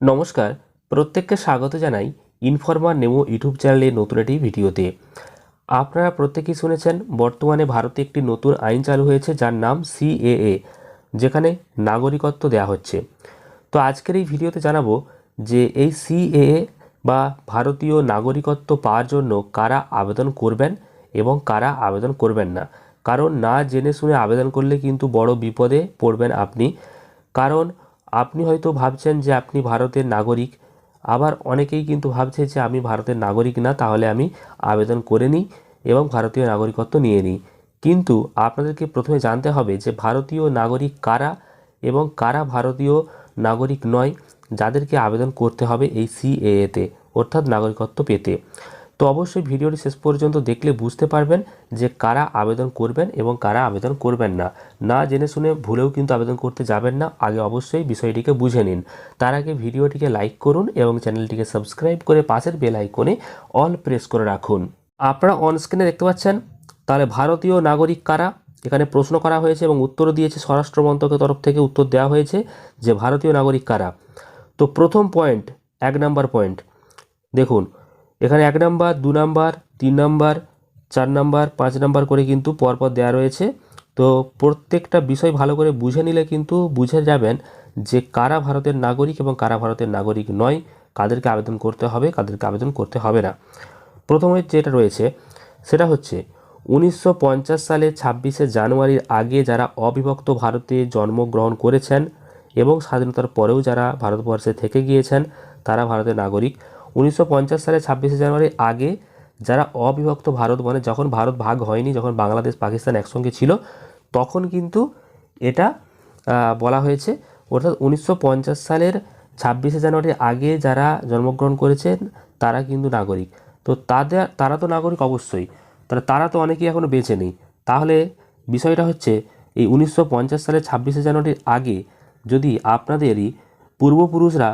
নমস্কার, প্রত্যেককে স্বাগত জানাই ইনফরমার নেমো ইউটিউব চ্যানেলে নতুন একটি ভিডিওতে। আপনারা প্রত্যেকেই শুনেছেন, বর্তমানে ভারতে একটি নতুন আইন চালু হয়েছে যার নাম সিএএ যেখানে নাগরিকত্ব দেওয়া হচ্ছে। তো আজকের এই ভিডিওতে জানাব যে এই সিএএ বা ভারতীয় নাগরিকত্ব পাওয়ার জন্য কারা আবেদন করবেন এবং কারা আবেদন করবেন না। কারণ না জেনে শুনে আবেদন করলে কিন্তু বড় বিপদে পড়বেন আপনি। কারণ আপনি হয়তো ভাবছেন যে আপনি ভারতের নাগরিক। আবার অনেকেই কিন্তু ভাবছে যে আমি ভারতের নাগরিক না, তাহলে আমি আবেদন করে নিই এবং ভারতীয় নাগরিকত্ব নিয়ে নিই। কিন্তু আপনাদেরকে প্রথমে জানতে হবে যে ভারতীয় নাগরিক কারা এবং কারা ভারতীয় নাগরিক নয়, যাদেরকে আবেদন করতে হবে এই সিএএতে অর্থাৎ নাগরিকত্ব পেতে। তো অবশ্যই ভিডিওটি শেষ পর্যন্ত দেখলে বুঝতে পারবেন যে কারা আবেদন করবেন এবং কারা আবেদন করবেন না। না জেনে শুনে ভুলেও কিন্তু আবেদন করতে যাবেন না। আগে অবশ্যই বিষয়টিকে বুঝে নিন। তার আগে ভিডিওটিকে লাইক করুন এবং চ্যানেলটিকে সাবস্ক্রাইব করে পাশের বেল আইকনে অল প্রেস করে রাখুন। আপনারা অনস্ক্রিনে দেখতে পাচ্ছেন, তাহলে ভারতীয় নাগরিক কারা? এখানে প্রশ্ন করা হয়েছে এবং উত্তর দিয়েছে স্বরাষ্ট্র মন্ত্রকের তরফ থেকে উত্তর দেওয়া হয়েছে যে ভারতীয় নাগরিক কারা। তো প্রথম পয়েন্ট এক নাম্বার পয়েন্ট দেখুন। এখানে এক নাম্বার, দু নাম্বার, তিন নাম্বার, চার নাম্বার, পাঁচ নাম্বার করে কিন্তু পরপর দেওয়া রয়েছে। তো প্রত্যেকটা বিষয় ভালো করে বুঝে নিলে কিন্তু বুঝে যাবেন যে কারা ভারতের নাগরিক এবং কারা ভারতের নাগরিক নয়। কাদেরকে আবেদন করতে হবে, কাদেরকে আবেদন করতে হবে না। প্রথমে যেটা রয়েছে, সেটা হচ্ছে উনিশশো পঞ্চাশ সালে ছাব্বিশে জানুয়ারির আগে যারা অবিভক্ত ভারতে জন্মগ্রহণ করেছেন এবং স্বাধীনতার পরেও যারা ভারতবর্ষে থেকে গিয়েছেন, তারা ভারতের নাগরিক। উনিশশো সালে ছাব্বিশে জানুয়ারির আগে যারা অবিভক্ত ভারত মানে যখন ভারত ভাগ হয়নি, যখন বাংলাদেশ, পাকিস্তান একসঙ্গে ছিল, তখন কিন্তু এটা বলা হয়েছে। অর্থাৎ উনিশশো পঞ্চাশ সালের ছাব্বিশে জানুয়ারির আগে যারা জন্মগ্রহণ করেছেন, তারা কিন্তু নাগরিক। তো তাদের, তারা তো নাগরিক অবশ্যই। তাহলে তারা তো অনেকেই এখনও বেঁচে নেই। তাহলে বিষয়টা হচ্ছে, এই উনিশশো পঞ্চাশ সালের ছাব্বিশে জানুয়ারির আগে যদি আপনাদেরই পূর্বপুরুষরা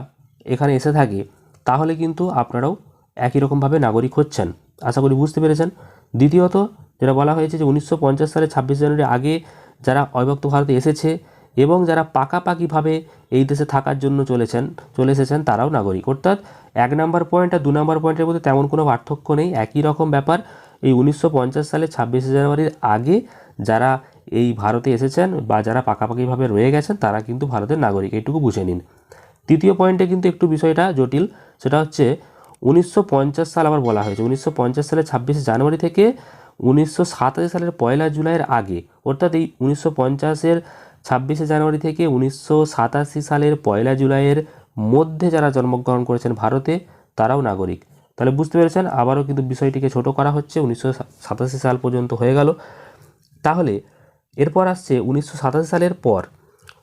এখানে এসে থাকে তাহলে কিন্তু আপনারাও একই রকমভাবে নাগরিক হচ্ছেন। আশা করি বুঝতে পেরেছেন। দ্বিতীয়ত, যেটা বলা হয়েছে যে উনিশশো পঞ্চাশ সালে ছাব্বিশে জানুয়ারি আগে যারা অবিভক্ত ভারতে এসেছে এবং যারা পাকাপাকিভাবে এই দেশে থাকার জন্য চলেছেন, চলে এসেছেন, তারাও নাগরিক। অর্থাৎ এক নাম্বার পয়েন্ট আর দু নম্বর পয়েন্টের মধ্যে তেমন কোনো পার্থক্য নেই, একই রকম ব্যাপার। এই উনিশশো পঞ্চাশ সালে ছাব্বিশে জানুয়ারির আগে যারা এই ভারতে এসেছেন বা যারা পাকাপাকিভাবে রয়ে গেছেন, তারা কিন্তু ভারতের নাগরিক। এটুকু বুঝে নিন। তৃতীয় পয়েন্টে কিন্তু একটু বিষয়টা জটিল, সেটা হচ্ছে উনিশশো পঞ্চাশ সাল আবার বলা হয়েছে। উনিশশো পঞ্চাশ সালে ছাব্বিশে জানুয়ারি থেকে উনিশশো সাতাশি সালের পয়লা জুলাইয়ের আগে, অর্থাৎ এই উনিশশো পঞ্চাশের ছাব্বিশে জানুয়ারি থেকে উনিশশো সাতাশি সালের পয়লা জুলাইয়ের মধ্যে যারা জন্মগ্রহণ করেছেন ভারতে, তারাও নাগরিক। তাহলে বুঝতে পেরেছেন, আবারও কিন্তু বিষয়টিকে ছোট করা হচ্ছে, উনিশশো সাতাশি সাল পর্যন্ত হয়ে গেল। তাহলে এরপর আসছে উনিশশো সাতাশি সালের পর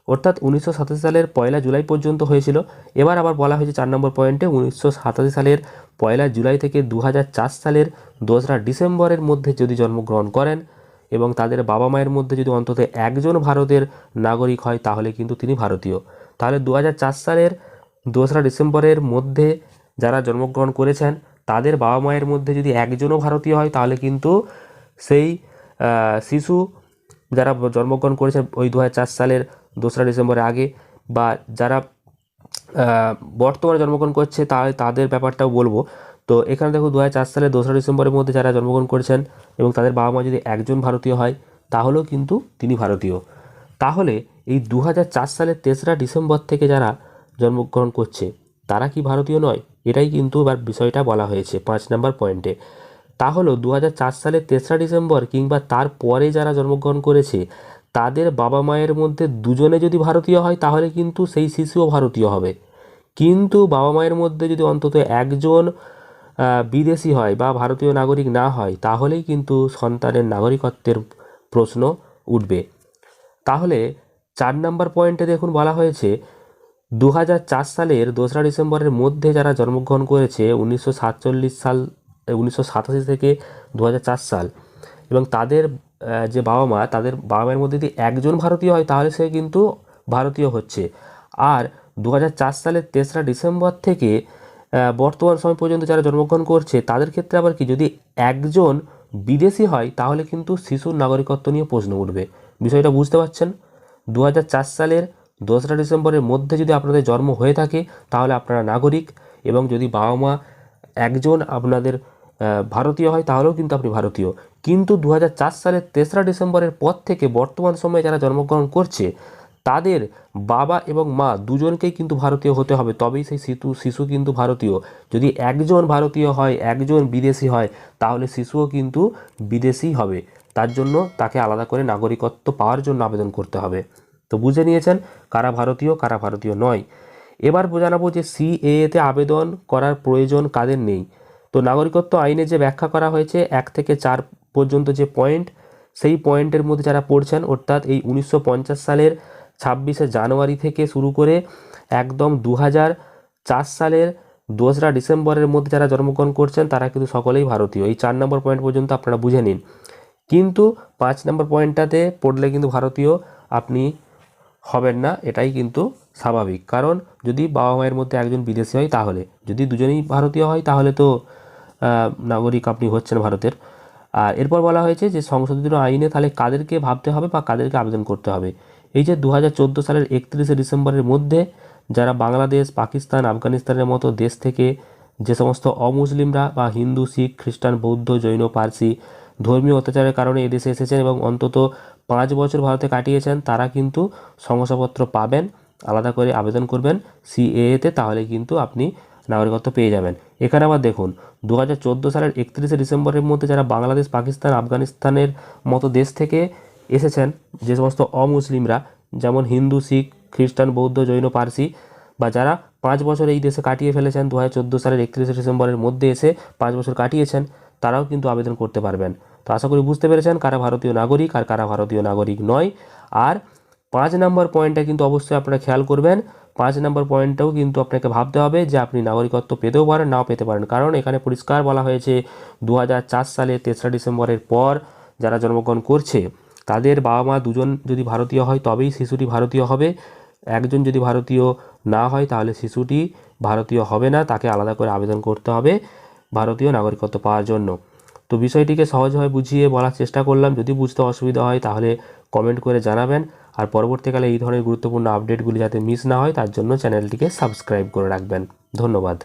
অর্থাৎ উনিশশো সাতাশি সালের পয়লা জুলাই পর্যন্ত হয়েছিল। এবার আবার বলা হয়েছে চার নম্বর পয়েন্টে উনিশশো সাতাশি সালের পয়লা জুলাই থেকে দু হাজার চার সালের দোসরা ডিসেম্বরের মধ্যে যদি জন্মগ্রহণ করেন এবং তাদের বাবা মায়ের মধ্যে যদি অন্তত একজন ভারতের নাগরিক হয়, তাহলে কিন্তু তিনি ভারতীয়। তাহলে দু হাজার চার সালের দোসরা ডিসেম্বরের মধ্যে যারা জন্মগ্রহণ করেছেন, তাদের বাবা মায়ের মধ্যে যদি একজনও ভারতীয় হয়, তাহলে কিন্তু সেই শিশু যারা জন্মগ্রহণ করেছে ওই দু হাজার চার সালের দোসরা ডিসেম্বরের আগে বা যারা বর্তমানে জন্মগ্রহণ করছে তা তাদের ব্যাপারটাও বলব। তো এখানে দেখো দু হাজার চার সালে দোসরা ডিসেম্বরের মধ্যে যারা জন্মগ্রহণ করেছেন এবং তাদের বাবা মা যদি একজন ভারতীয় হয়, তাহলেও কিন্তু তিনি ভারতীয়। তাহলে এই দু হাজার সালের তেসরা ডিসেম্বর থেকে যারা জন্মগ্রহণ করছে, তারা কি ভারতীয় নয়? এটাই কিন্তু এবার বিষয়টা বলা হয়েছে পাঁচ নাম্বার পয়েন্টে। তা হলো দু সালের তেসরা ডিসেম্বর কিংবা তার পরে যারা জন্মগ্রহণ করেছে তাদের বাবা মায়ের মধ্যে দুজনে যদি ভারতীয় হয়, তাহলে কিন্তু সেই শিশুও ভারতীয় হবে। কিন্তু বাবা মায়ের মধ্যে যদি অন্তত একজন বিদেশি হয় বা ভারতীয় নাগরিক না হয়, তাহলেই কিন্তু সন্তানের নাগরিকত্বের প্রশ্ন উঠবে। তাহলে চার নম্বর পয়েন্টে দেখুন বলা হয়েছে দু হাজার চার সালের দোসরা ডিসেম্বরের মধ্যে যারা জন্মগ্রহণ করেছে, উনিশশো সাতচল্লিশ সাল, উনিশশো সাতাশি থেকে দু হাজার চার সাল, এবং তাদের যে বাবা মা, তাদের বাবা মায়ের মধ্যে যদি একজন ভারতীয় হয়, তাহলে সে কিন্তু ভারতীয় হচ্ছে। আর দু হাজার চার সালের তেসরা ডিসেম্বর থেকে বর্তমান সময় পর্যন্ত যারা জন্মগ্রহণ করছে, তাদের ক্ষেত্রে আবার কি, যদি একজন বিদেশি হয়, তাহলে কিন্তু শিশুর নাগরিকত্ব নিয়ে প্রশ্ন উঠবে। বিষয়টা বুঝতে পারছেন? দু হাজার চার সালের দোসরা ডিসেম্বরের মধ্যে যদি আপনাদের জন্ম হয়ে থাকে, তাহলে আপনারা নাগরিক এবং যদি বাবা মা একজন আপনাদের ভারতীয় হয়, তাহলেও কিন্তু আপনি ভারতীয়। কিন্তু দু হাজার চার সালের তেসরা ডিসেম্বরের পর থেকে বর্তমান সময়ে যারা জন্মগ্রহণ করছে, তাদের বাবা এবং মা দুজনকেই কিন্তু ভারতীয় হতে হবে। তবেই সেই শিশু শিশু কিন্তু ভারতীয়। যদি একজন ভারতীয় হয়, একজন বিদেশি হয়, তাহলে শিশুও কিন্তু বিদেশি হবে। তার জন্য তাকে আলাদা করে নাগরিকত্ব পাওয়ার জন্য আবেদন করতে হবে। তো বুঝে নিয়েছেন, কারা ভারতীয় কারা ভারতীয় নয়। এবার জানাব যে সিএতে আবেদন করার প্রয়োজন কাদের নেই। তো নাগরিকত্ব আইনে যে ব্যাখ্যা করা হয়েছে, এক থেকে চার পর্যন্ত যে পয়েন্ট সেই পয়েন্টের মধ্যে যারা পড়ছেন, অর্থাৎ এই উনিশশো পঞ্চাশ সালের ছাব্বিশে জানুয়ারি থেকে শুরু করে একদম দু সালের দোসরা ডিসেম্বরের মধ্যে যারা জন্মগ্রহণ করছেন, তারা কিন্তু সকলেই ভারতীয়। এই চার নম্বর পয়েন্ট পর্যন্ত আপনারা বুঝে নিন। কিন্তু পাঁচ নম্বর পয়েন্টটাতে পড়লে কিন্তু ভারতীয় আপনি হবেন না, এটাই কিন্তু স্বাভাবিক। কারণ যদি বাবা মায়ের মধ্যে একজন বিদেশি হয়, তাহলে যদি দুজনেই ভারতীয় হয়, তাহলে তো নাগরিক আপনি হচ্ছেন ভারতের। আর এরপর বলা হয়েছে যে সংশোধিত আইনে তাহলে কাদেরকে ভাবতে হবে বা কাদেরকে আবেদন করতে হবে? এই যে দু হাজার চোদ্দ সালের একত্রিশে ডিসেম্বরের মধ্যে যারা বাংলাদেশ, পাকিস্তান, আফগানিস্তানের মতো দেশ থেকে যে সমস্ত অমুসলিমরা বা হিন্দু, শিখ, খ্রিস্টান, বৌদ্ধ, জৈন, পার্সি ধর্মীয় অত্যাচারের কারণে এদেশে এসেছেন এবং অন্তত পাঁচ বছর ভারতে কাটিয়েছেন, তারা কিন্তু শংসাপত্র পাবেন, আলাদা করে আবেদন করবেন সিএএতে তাহলে কিন্তু আপনি নাগরিকত্ব পেয়ে যাবেন। এখানে আবার দেখুন দু হাজার চোদ্দ সালের একত্রিশে ডিসেম্বরের মধ্যে যারা বাংলাদেশ, পাকিস্তান, আফগানিস্তানের মতো দেশ থেকে এসেছেন, যে সমস্ত অমুসলিমরা, যেমন হিন্দু, শিখ, খ্রিস্টান, বৌদ্ধ, জৈন, পার্সি, বা যারা পাঁচ বছর এই দেশে কাটিয়ে ফেলেছেন দু হাজার চোদ্দ সালের একত্রিশে ডিসেম্বরের মধ্যে এসে পাঁচ বছর কাটিয়েছেন, তারাও কিন্তু আবেদন করতে পারবেন। তো আশা করি বুঝতে পেরেছেন কারা ভারতীয় নাগরিক আর কারা ভারতীয় নাগরিক নয়। আর পাঁচ নম্বর পয়েন্টটা কিন্তু অবশ্যই আপনারা খেয়াল করবেন পাঁচ নম্বর পয়েন্টটাও কিন্তু আপনাকে ভাবতে হবে যে আপনি নাগরিকত্ব পেতেও পারেন, নাও পেতে পারেন। কারণ এখানে পরিষ্কার বলা হয়েছে দু হাজার চার সালে তেসরা ডিসেম্বরের পর যারা জন্মগ্রহণ করছে, তাদের বাবা মা দুজন যদি ভারতীয় হয়, তবেই শিশুটি ভারতীয় হবে। একজন যদি ভারতীয় না হয়, তাহলে শিশুটি ভারতীয় হবে না। তাকে আলাদা করে আবেদন করতে হবে ভারতীয় নাগরিকত্ব পাওয়ার জন্য। তো বিষয়টিকে সহজভাবে বুঝিয়ে বলার চেষ্টা করলাম। যদি বুঝতে অসুবিধা হয়, তাহলে কমেন্ট করে জানাবেন। আর পরবর্তীকালে এই ধরনের গুরুত্বপূর্ণ আপডেটগুলি যাতে মিস না হয়, তার জন্য চ্যানেলটিকে সাবস্ক্রাইব করে রাখবেন। ধন্যবাদ।